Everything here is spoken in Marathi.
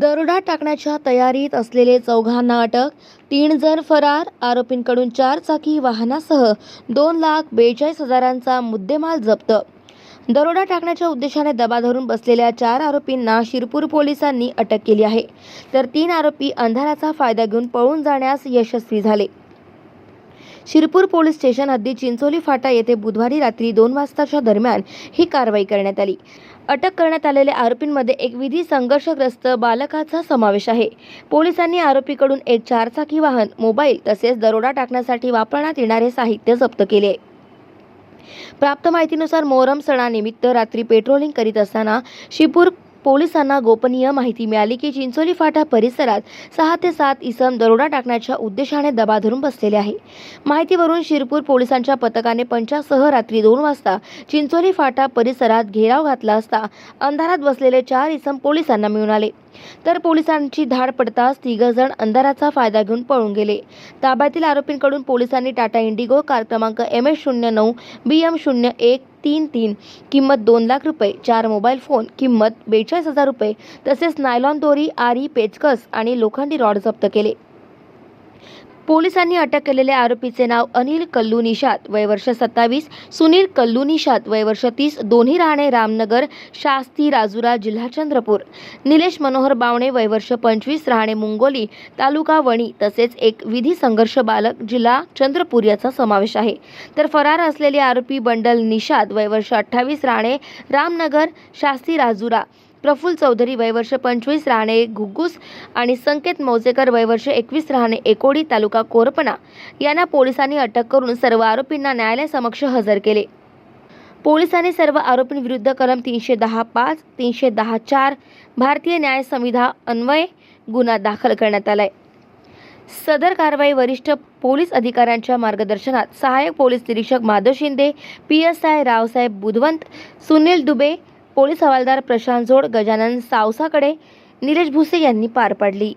दरोडा टाकण्याच्या तयारीत असलेले चौघांना अटक तीन जण फरार आरोपींकडून चार चाकी वाहनासह दोन लाख बेचाळीस हजारांचा मुद्देमाल जप्त. दरोडा टाकण्याच्या उद्देशाने दबा धरून बसलेल्या चार आरोपींना शिरपूर पोलिसांनी अटक केली आहे. तर तीन आरोपी अंधाराचा फायदा घेऊन पळून जाण्यास यशस्वी झाले. शिरपूर पोलीस स्टेशन हद्दी चिंचोली फाटा येथे बुधवारी रात्री दोन वाजताच्या दरम्यान ही कारवाई करण्यात आली. अटक करण्यात आलेल्या आरोपींमध्ये एक विधी संघर्षग्रस्त बालकाचा समावेश आहे. पोलिसांनी आरोपीकडून एक चारचाकी वाहन मोबाईल तसेच दरोडा टाकण्यासाठी वापरण्यात येणारे साहित्य जप्त केले. प्राप्त माहितीनुसार मोहरम सणानिमित्त रात्री पेट्रोलिंग करीत असताना शिपूर पोलिसांना गोपनीय माहिती मिळाली की चिंचोली फाटा परिसरात सहा ते सात इसम दरोडा टाकण्याच्या उद्देशाने दबा धरून बसलेले आहे. माहितीवरून शिरपूर पोलिसांच्या पथकाने पंचासह रात्री दोन वाजता चिंचोली फाटा परिसरात घेराव घातला असता अंधारात बसलेले चार इसम पोलिसांना मिळून आले. तर पोलिसांची धाड पडताच तिघजण अंधाराचा फायदा घेऊन पळून गेले. ताब्यातील आरोपींकडून पोलिसांनी टाटा इंडिगो कार क्रमांक एम एस शून्य नऊ बी एम शून्य एक तीन तीन किंमत दोन लाख रुपये चार मोबाईल फोन किंमत बेचाळीस हजार रुपये तसेच नायलॉन दोरी आरी पेचकस आणि लोखंडी रॉड जप्त केले. पोलिसांनी अटक केलेल्या आरोपीचे नाव अनिल कल्लू निषाद वय वर्ष सत्तावीस सुनील कल्लू निषाद वय वर्ष तीस दोन्ही राहणे रामनगर शास्ती राजुरा जिल्हा चंद्रपूर. निलेश मनोहर बावणे वय वर्ष पंचवीस राहणे मुंगोली तालुका वणी तसेच एक विधी संघर्ष बालक जिल्हा चंद्रपूर याचा समावेश आहे. तर फरार असलेले आरोपी बंडल निषाद वय वर्ष अठ्ठावीस राहणे रामनगर शास्ती राजुरा. प्रफुल्ल चौधरी वयवर्ष पंचवीस राहणे घुग्गुस आणि संकेत मौजेकर वयवर्ष एकवीस राहणे एकोडी तालुका कोरपणा यांना पोलिसांनी अटक करून सर्व आरोपींना न्यायालयासमक्ष हजर केले. पोलिसांनी सर्व आरोपींविरुद्ध कलम तीनशे दहा पाच तीनशे दहा चार भारतीय न्याय संविधा अन्वये गुन्हा दाखल करण्यात आलाय. सदर कारवाई वरिष्ठ पोलीस अधिकाऱ्यांच्या मार्गदर्शनात सहाय्यक पोलीस निरीक्षक Madhav Shinde P S I Raosaheb Budhwant Sunil Dubey police हवालदार प्रशांत जोड गजानन सावसाकडे निलेश भुसे यांनी पार पाडली.